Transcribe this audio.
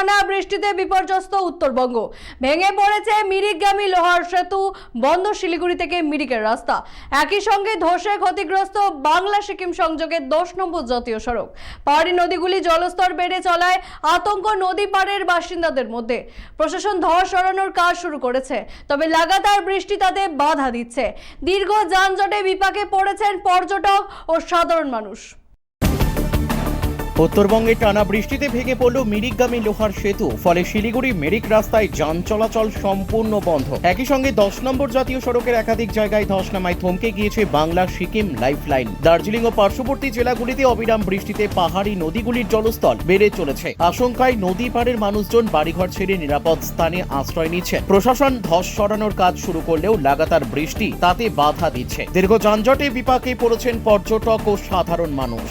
টানা বৃষ্টিতে বিপর্যস্ত উত্তরবঙ্গ। ভেঙে পড়েছে মিরিকগামী লোহার সেতু, বন্ধ শিলিগুড়ি থেকে মিরিকের রাস্তা। একই সঙ্গে ধসে ক্ষতিগ্রস্ত বাংলা সিকিম সংযোগের দশ নম্বর জাতীয় সড়ক। পাহাড়ি নদীগুলি জলস্তর বেড়ে চলায় আতঙ্ক নদী পাড়ের বাসিন্দাদের মধ্যে। প্রশাসন ধস সরানোর কাজ শুরু করেছে, তবে লাগাতার বৃষ্টি তাতে বাধা দিচ্ছে। দীর্ঘ যানজটে বিপাকে পড়েছেন পর্যটক ও সাধারণ মানুষ। উত্তরবঙ্গে টানা বৃষ্টিতে ভেঙে পড়ল মিরিকগামী লোহার সেতু। ফলে শিলিগুড়ি মেরিক রাস্তায় যান চলাচল সম্পূর্ণ বন্ধ। একই সঙ্গে দশ নম্বর জাতীয় সড়কের একাধিক জায়গায় ধস নামায় থমকে গিয়েছে বাংলা সিকিম লাইফলাইন। দার্জিলিং ও পার্শ্ববর্তী জেলাগুলিতে অবিরাম বৃষ্টিতে পাহাড়ি নদীগুলির জলস্তর বেড়ে চলেছে। আশঙ্কায় নদী পাড়ের মানুষজন বাড়িঘর ছেড়ে নিরাপদ স্থানে আশ্রয় নিচ্ছে প্রশাসন ধস সরানোর কাজ শুরু করলেও লাগাতার বৃষ্টি তাতে বাধা দিচ্ছে। দীর্ঘ যানজটে বিপাকে পড়েছেন পর্যটক ও সাধারণ মানুষ।